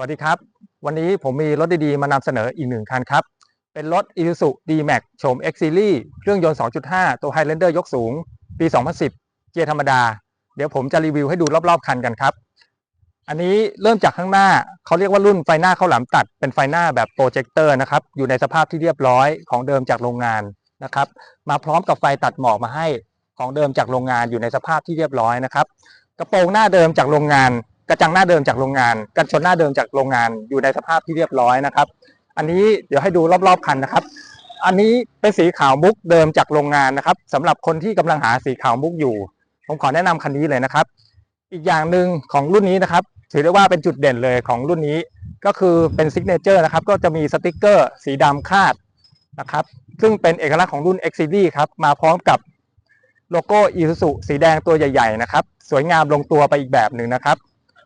วัสดีครับ วันนี้ผมมีรถดีๆ มานำเสนออีกหนึ่งคันครับ เป็นรถ Isuzu D-Max โฉม X Series เครื่องยนต์ 2.5 ตัว Highlander ยกสูง ปี 2010 เกียร์ธรรมดา เดี๋ยวผมจะรีวิวให้ดูรอบๆ คันกันครับ อันนี้เริ่มจากข้างหน้าเขาเรียกว่ารุ่นไฟหน้าเข้าหลามตัด เป็นไฟหน้าแบบโปรเจคเตอร์นะครับ อยู่ในสภาพที่เรียบร้อยของเดิมจากโรงงานนะครับ มาพร้อมกับไฟตัดหมอกมาให้ของเดิมจากโรงงานอยู่ในสภาพที่เรียบร้อยนะครับ กระโปรงหน้าเดิมจากโรงงาน กระจังหน้าเดิมจากโรงงาน กันชนหน้าเดิมจากโรงงานอยู่ในสภาพที่เรียบร้อยนะครับ อันนี้เดี๋ยวให้ดูรอบๆคันนะครับ อันนี้เป็นสีขาวมุกเดิมจากโรงงานนะครับสำหรับคนที่กำลังหาสีขาวมุกอยู่ ผมขอแนะนำคันนี้เลยนะครับ อีกอย่างหนึ่งของรุ่นนี้นะครับ ถือได้ว่าเป็นจุดเด่นเลยของรุ่นนี้ ก็คือเป็นซิกเนเจอร์นะครับ ก็จะมีสติกเกอร์ สีดำคาดนะครับ ซึ่งเป็นเอกลักษณ์ของรุ่น X Series ครับมาพร้อมกับโลโก้ Isuzu สีแดงตัวใหญ่ ๆ นะครับ สวยงามลงตัวไปอีกแบบหนึ่งนะครับ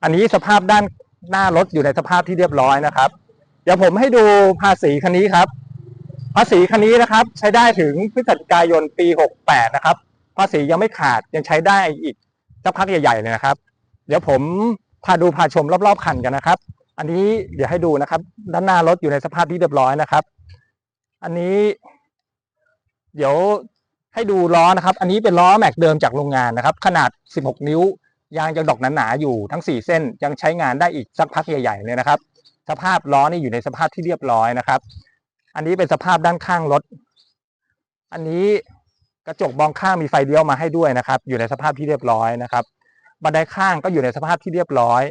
อันนี้สภาพด้านหน้ารถอยู่ในสภาพที่เรียบร้อยนะครับ เดี๋ยวผมให้ดูภาษีคันนี้ครับ ภาษีคันนี้นะครับ ใช้ได้ถึงพฤศจิกายนปี 68 นะครับ ภาษียังไม่ขาดยังใช้ได้อีกสักพักใหญ่ๆเลยนะครับ เดี๋ยวผมพาดูพาชมรอบๆคันกันนะครับ อันนี้เดี๋ยวให้ดูนะครับ ด้านหน้ารถอยู่ในสภาพที่เรียบร้อยนะครับ อันนี้ เดี๋ยวให้ดูล้อนะครับ อันนี้เป็นล้อแม็กเดิมจากโรงงานนะครับ ขนาด 16 นิ้ว ยางยังดอกหนาๆอยู่ทั้ง 4 เส้นยังใช้งานได้อีกสักพักใหญ่ๆเลยนะครับ สภาพล้อนี่อยู่ในสภาพที่เรียบร้อยนะครับ อันนี้เป็นสภาพด้านข้างรถ อันนี้กระจกมองข้างมีไฟเลี้ยวมาให้ด้วยนะครับ อยู่ในสภาพที่เรียบร้อยนะครับ บันไดข้างก็อยู่ในสภาพที่เรียบร้อย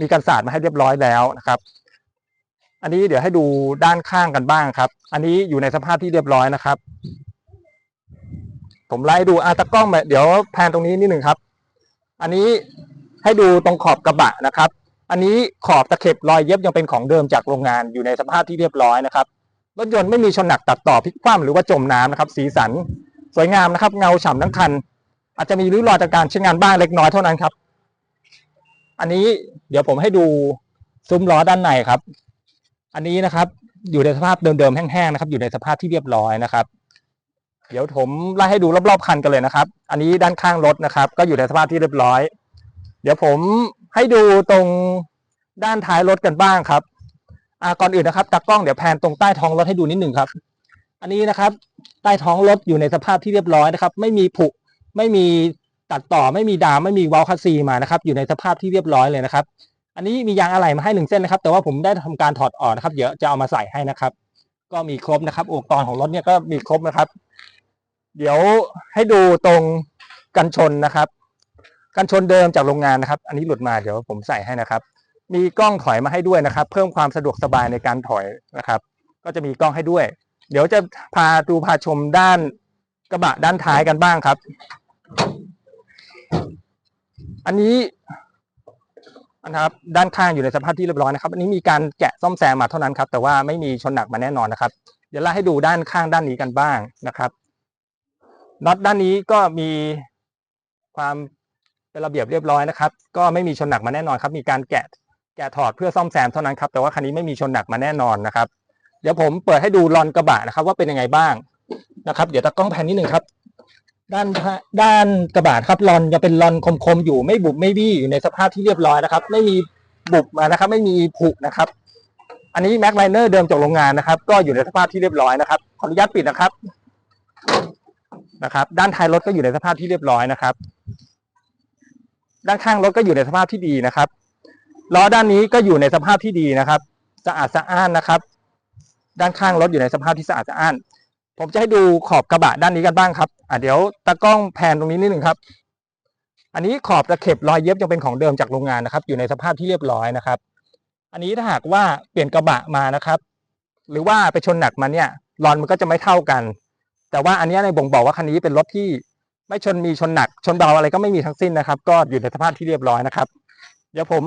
มีกันสาดมาให้เรียบร้อยแล้วนะครับ อันนี้เดี๋ยวให้ดูด้านข้างกันบ้างครับ อันนี้อยู่ในสภาพที่เรียบร้อยนะครับ ผมไล่ดูอาตะกล้องมาเดี๋ยวแพนตรงนี้นิดหนึ่งครับ อันนี้ให้ดูตรงขอบกระบะนะครับ อันนี้ขอบตะเข็บรอยเย็บยังเป็นของเดิมจากโรงงานอยู่ในสภาพที่เรียบร้อยนะครับรถยนต์ไม่มีชนหนักตัดต่อพลิกคว่ำหรือว่าจมน้ำนะครับ สีสันสวยงามนะครับ เงาฉ่ำทั้งคัน อาจจะมีริ้วรอยจากการใช้งานบ้างเล็กน้อยเท่านั้นครับ อันนี้เดี๋ยวผมให้ดูซุ้มล้อด้านในครับ อันนี้นะครับ อยู่ในสภาพเดิมๆแห้งๆนะครับ อยู่ในสภาพที่เรียบร้อยนะครับ เดี๋ยวผมไล่ให้ดูรอบๆคันกันเลยนะครับ อันนี้ด้านข้างรถนะครับ ก็อยู่ในสภาพที่เรียบร้อย เดี๋ยวผมให้ดูตรงด้านท้ายรถกันบ้างครับอ่าก่อนอื่นนะครับตากล้องเดี๋ยวแพนตรงใต้ท้องรถให้ดูนิดหนึ่งครับ อันนี้นะครับ ใต้ท้องรถอยู่ในสภาพที่เรียบร้อยนะครับ ไม่มีผุไม่มีตัดต่อไม่มีดามไม่มีวาล์วคัสซีมานะครับ อยู่ในสภาพที่เรียบร้อยเลยนะครับ อันนี้มียางอะไหล่มาให้หนึ่งเส้นนะครับ แต่ว่าผมได้ทำการถอดออกนะครับ เดี๋ยวจะเอามาใส่ให้นะครับ ก็มีครบนะครับอุปกรณ์ของรถเนี่ยก็มีครบนะครับ เดี๋ยวให้ดูตรงกันชนนะครับ กันชนเดิมจากโรงงานนะครับ อันนี้หลุดมาเดี๋ยวผมใส่ให้นะครับ มีกล้องถอยมาให้ด้วยนะครับ เพิ่มความสะดวกสบายในการถอยนะครับ ก็จะมีกล้องให้ด้วย เดี๋ยวจะพาดูพาชมด้านกระบะด้านท้ายกันบ้างครับ อันนี้นะครับด้านข้างอยู่ในสภาพที่เรียบร้อยนะครับ อันนี้มีการแกะซ่อมแซมมาเท่านั้นครับ แต่ว่าไม่มีชนหนักมาแน่นอนนะครับ เดี๋ยวไล่ให้ดูด้านข้างด้านนี้กันบ้างนะครับ น็อตด้านนี้ก็มีความเป็นระเบียบเรียบร้อยนะครับ ก็ไม่มีชนหนักมาแน่นอนครับ มีการแกะแกะถอดเพื่อซ่อมแซมเท่านั้นครับแต่ว่าคันนี้ไม่มีชนหนักมาแน่นอนนะครับ เดี๋ยวผมเปิดให้ดูลอนกระบะนะครับ ว่าเป็นยังไงบ้างนะครับ เดี๋ยวตากล้องแผ่นนิดหนึ่งครับ ด้านด้านกระบะครับลอนจะเป็นลอนคมๆอยู่ไม่บุบไม่บี้อยู่ในสภาพที่เรียบร้อยนะครับ ไม่มีบุบมานะครับ ไม่มีผุนะครับ อันนี้แม็กไลเนอร์เดิมจากโรงงานนะครับ ก็อยู่ในสภาพที่เรียบร้อยนะครับขออนุญาตปิดนะครับ นะครับ ด้านท้ายรถก็อยู่ในสภาพที่เรียบร้อยนะครับ ด้านข้างรถก็อยู่ในสภาพที่ดีนะครับล้อด้านนี้ก็อยู่ในสภาพที่ดีนะครับสะอาดสะอ้านนะครับ ด้านข้างรถอยู่ในสภาพที่สะอาดสะอ้าน ผมจะให้ดูขอบกระบะด้านนี้กันบ้างครับอะเดี๋ยวตากล้องแพนตรงนี้นิดหนึ่งครับ อันนี้ขอบตะเข็บรอยเย็บยังเป็นของเดิมจากโรงงานนะครับ อยู่ในสภาพที่เรียบร้อยนะครับ อันนี้ถ้าหากว่าเปลี่ยนกระบะมานะครับ หรือว่าไปชนหนักมาเนี่ยรอนมันก็จะไม่เท่ากัน แต่ว่าอันนี้ในบ่งบอกว่าคันนี้เป็นรถที่ไม่ชนมีชนหนัก ชนเบาอะไรก็ไม่มีทั้งสิ้นนะครับ ก็อยู่ในสภาพที่เรียบร้อยนะครับ เดี๋ยวผม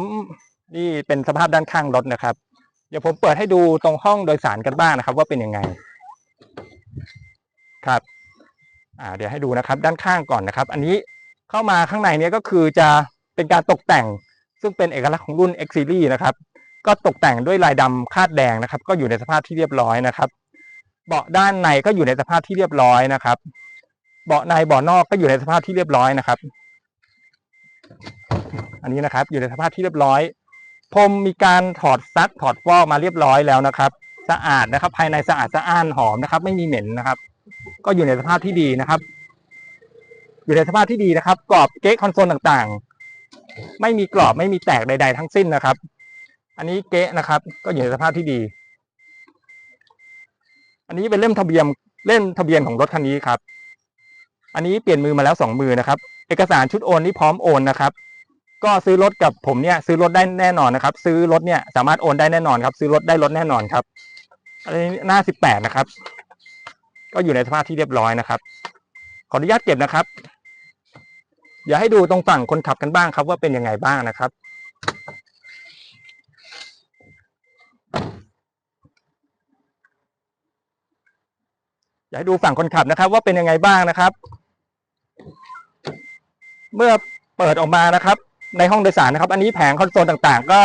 นี่เป็นสภาพด้านข้างรถนะครับ เดี๋ยวผมเปิดให้ดูตรงห้องโดยสารกันบ้างนะครับ ว่าเป็นยังไง ครับอ่าเดี๋ยวให้ดูนะครับ ด้านข้างก่อนนะครับ อันนี้เข้ามาข้างในเนี้ยก็คือจะเป็นการตกแต่ง ซึ่งเป็นเอกลักษณ์ของรุ่น X Series นะครับ ก็ตกแต่งด้วยลายดำคาดแดงนะครับ ก็อยู่ในสภาพที่เรียบร้อยนะครับ เบาะด้านในก็อยู่ในสภาพที่เรียบร้อยนะครับ เบาะในเบาะนอกก็อยู่ในสภาพที่เรียบร้อยนะครับ อันนี้นะครับ อยู่ในสภาพที่เรียบร้อยพรมมีการถอดซักถอดฟอกมาเรียบร้อยแล้วนะครับ สะอาดนะครับ ภายในสะอาดสะอ้านหอมนะครับ ไม่มีเหม็นนะครับ ก็อยู่ในสภาพที่ดีนะครับ อยู่ในสภาพที่ดีนะครับ กรอบเก๊คอนโซลต่างๆ ไม่มีกรอบไม่มีแตกใด ๆ ทั้งสิ้นนะครับ อันนี้เก๊ะนะครับ ก็อยู่ในสภาพที่ดี อันนี้เป็นเล่มทะเบียนเล่มทะเบียนของรถคันนี้ครับ อันนี้เปลี่ยนมือมาแล้วสองมือนะครับ เอกสารชุดโอนนี่พร้อมโอนนะครับ ก็ซื้อรถกับผมเนี่ยซื้อรถได้แน่นอนนะครับ ซื้อรถเนี่ยสามารถโอนได้แน่นอนครับ ซื้อรถได้รถแน่นอนครับ อันนี้หน้าสิบแปดนะครับ ก็อยู่ในสภาพที่เรียบร้อยนะครับ ขออนุญาตเก็บนะครับ เดี๋ยวให้ดูตรงฝั่งคนขับกันบ้างครับ ว่าเป็นยังไงบ้างนะครับ อยากให้ดูฝั่งคนขับนะครับ ว่าเป็นยังไงบ้างนะครับ เมื่อเปิดออกมานะครับ ในห้องโดยสารนะครับ อันนี้แผงคอนโซลต่างๆ ก็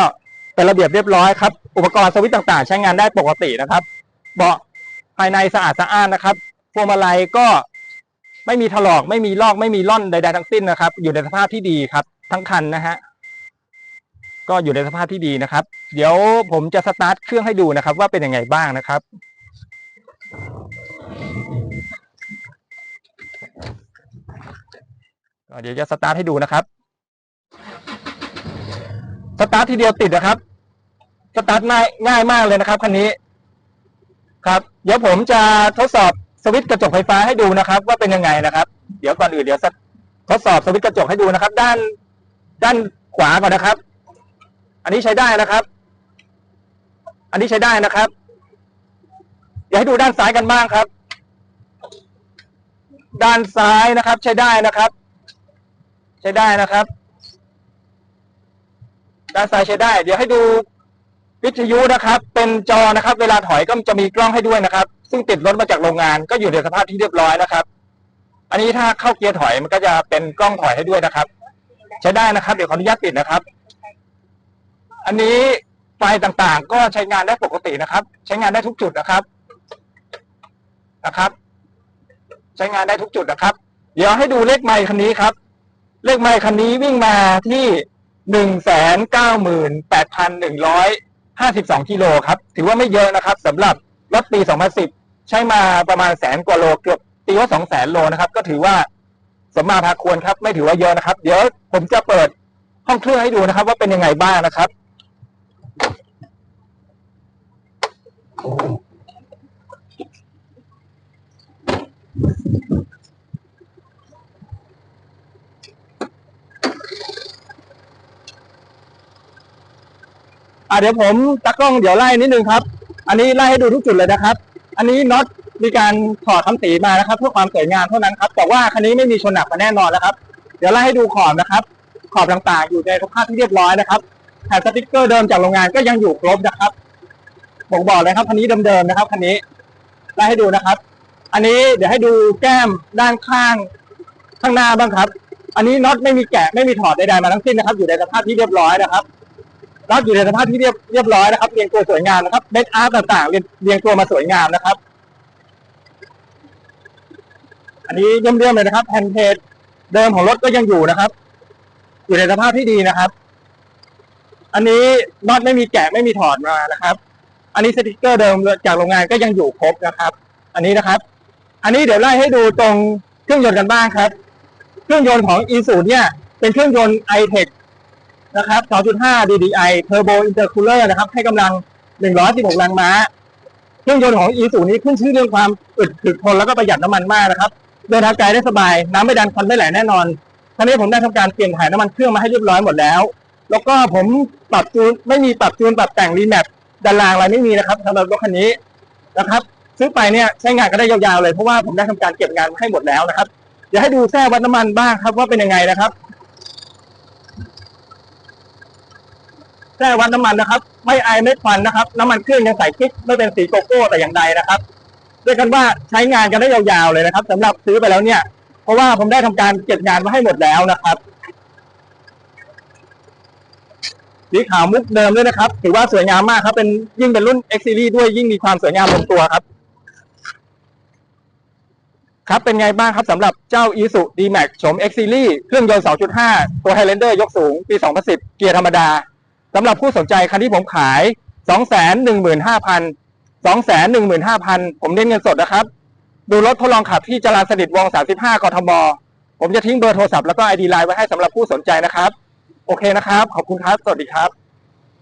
เป็นระเบียบเรียบร้อยครับ อุปกรณ์สวิตช์ต่างๆ ใช้งานได้ปกตินะครับ เบาะภายในสะอาดสะอ้านนะครับพวงมาลัยก็ไม่มีถลอกไม่มีลอกไม่มีล่อนใดๆทั้งสิ้นนะครับ อยู่ในสภาพที่ดีครับ ทั้งคันนะฮะก็อยู่ในสภาพที่ดีนะครับ เดี๋ยวผมจะสตาร์ทเครื่องให้ดูนะครับ ว่าเป็นยังไงบ้างนะครับ เดี๋ยวจะสตาร์ทให้ดูนะครับ สตาร์ททีเดียวติดนะครับ สตาร์ทง่ายง่ายมากเลยนะครับคันนี้ ครับ เดี๋ยวผมจะทดสอบสวิตช์กระจกไฟฟ้าให้ดูนะครับ ว่าเป็นยังไงนะครับ เดี๋ยวก่อนอื่นเดี๋ยวทดสอบสวิตช์กระจกให้ดูนะครับ ด้านด้านขวาก่อนนะครับ อันนี้ใช้ได้นะครับ อันนี้ใช้ได้นะครับ เดี๋ยวให้ดูด้านซ้ายกันบ้างครับ ด้านซ้ายนะครับ ใช้ได้นะครับ ใช้ได้นะครับ ด้านซ้ายใช้ได้ เดี๋ยวให้ดูวิทยุนะครับ เป็นจอนะครับ เวลาถอยก็จะมีกล้องให้ด้วยนะครับ ซึ่งติดรถมาจากโรงงาน ก็อยู่ในสภาพที่เรียบร้อยนะครับ อันนี้ถ้าเข้าเกียร์ถอยมันก็จะเป็นกล้องถอยให้ด้วยนะครับ ใช้ได้นะครับ เดี๋ยวขออนุญาตปิดนะครับ อันนี้ไฟต่างๆ ก็ใช้งานได้ปกตินะครับ ใช้งานได้ทุกจุดนะครับนะครับ ใช้งานได้ทุกจุดนะครับ เดี๋ยวให้ดูเลขไมค์คันนี้ครับ เลขไมค์คันนี้วิ่งมาที่หนึ่งแสนเก้าหมื่นแปดพันหนึ่งร้อยห้าสิบสองกิโลครับ ถือว่าไม่เยอะนะครับสำหรับรถปีสองพันสิบใช้มาประมาณแสนกว่าโลเกือบตีว่าสองแสนโลนะครับ ก็ถือว่าสมมาพาควรครับ ไม่ถือว่าเยอะนะครับ เดี๋ยวผมจะเปิดห้องเครื่องให้ดูนะครับ ว่าเป็นยังไงบ้างนะครับ อะเดี๋ยวผมตากล้องเดี๋ยวไล่นิดนึงครับ อันนี้ไล่ให้ดูทุกจุดเลยนะครับ อันนี้น็อตมีการถอดคำสีมานะครับเพื่อความสวยงามเท่านั้นครับแต่ว่าคันนี้ไม่มีชนหนักมาแน่นอนแล้วครับ เดี๋ยวไล่ให้ดูขอบนะครับ ขอบต่างๆ อยู่ในสภาพที่เรียบร้อยนะครับแผ่นสติ๊กเกอร์เดิมจากโรงงานก็ยังอยู่ครบนะครับบอกบอกเลยครับคันนี้เดิมๆนะครับคันนี้ไล่ให้ดูนะครับ อันนี้เดี๋ยวให้ดูแก้มด้านข้างข้างหน้าบ้างครับ อันนี้น็อตไม่มีแกะไม่มีถอดใดๆมาทั้งสิ้นนะครับ อยู่ในสภาพที่เรียบร้อยนะครับ น็อตอยู่ในสภาพที่เรียบเรียบร้อยนะครับ เรียงตัวสวยงามนะครับเม็ดอาร์ตต่างๆเรียงเรียงตัวมาสวยงามนะครับ อันนี้เยี่ยมๆเลยนะครับแผ่นเพจเดิมของรถก็ยังอยู่นะครับ อยู่ในสภาพที่ดีนะครับ อันนี้น็อตไม่มีแกะไม่มีถอดมานะครับ อันนี้สติกเกอร์เดิมจากโรงงานก็ยังอยู่ครบนะครับ อันนี้นะครับ อันนี้เดี๋ยวไล่ให้ดูตรงเครื่องยนต์กันบ้างครับ เครื่องยนต์ของ e 0เนี่ยเป็นเครื่องยนต์ i-Tech นะครับ 2.5 DDI Turbo Intercooler นะครับ ให้กำลัง 116 แรงม้า เครื่องยนต์ของ e 0 นี้ขึ้นชื่อเรื่องความอึดถึกทนแล้วก็ประหยัดน้ำมันมากนะครับ เดินทางไกลได้สบาย น้ำไม่ดันควันไม่ไหลแน่นอนท่านี้ผมได้ทำการเปลี่ยนถ่ายน้ำมันเครื่องมาให้เรียบร้อยหมดแล้ว แล้วก็ผมปรับจูนไม่มีปรับจูนปรับแต่งรีแมปดันรางอะไรไม่มีนะครับสำหรับรถคันนี้นะครับ ซื้อไปเนี่ยใช้งานก็ได้ยาวๆเลยเพราะว่าผมได้ทำการเก็บงานให้หมดแล้วนะครับ เดี๋ยวให้ดูแท้วัดน้ำมันบ้างครับว่าเป็นยังไงนะครับ แค่วัดน้ำมันนะครับ ไม่ไอไม่ควันนะครับ น้ำมันเครื่องยังใส่กิ๊กไม่เป็นสีโกโก้แต่อย่างใดนะครับเรียกกันว่าใช้งานกันได้ยาวๆเลยนะครับสำหรับซื้อไปแล้วเนี่ย เพราะว่าผมได้ทำการเก็บงานมาให้หมดแล้วนะครับสีขาวมุกเดิมด้วยนะครับ ถือว่าสวยงามมากครับ เป็นยิ่งเป็นรุ่น X Series ด้วยยิ่งมีความสวยงามลงตัวครับ ครับเป็นไงบ้างครับสำหรับเจ้า i s u D-Max โฉม X Series เครื่องยนต์ 2.5 ตัว Highlander ยกสูง ปี 2010 เกียร์ธรรมดา สำหรับผู้สนใจคันที่ผมขาย 215,000 215,000 ผมเน้นเงินสดนะครับ ดูรถทดลองขับที่จราสนิทวง 35 กทม ผมจะทิ้งเบอร์โทรศัพท์แล้วก็ไอดีไลน์ไว้ให้สำหรับผู้สนใจนะครับ โอเคนะครับ ขอบคุณครับ สวัสดีครับ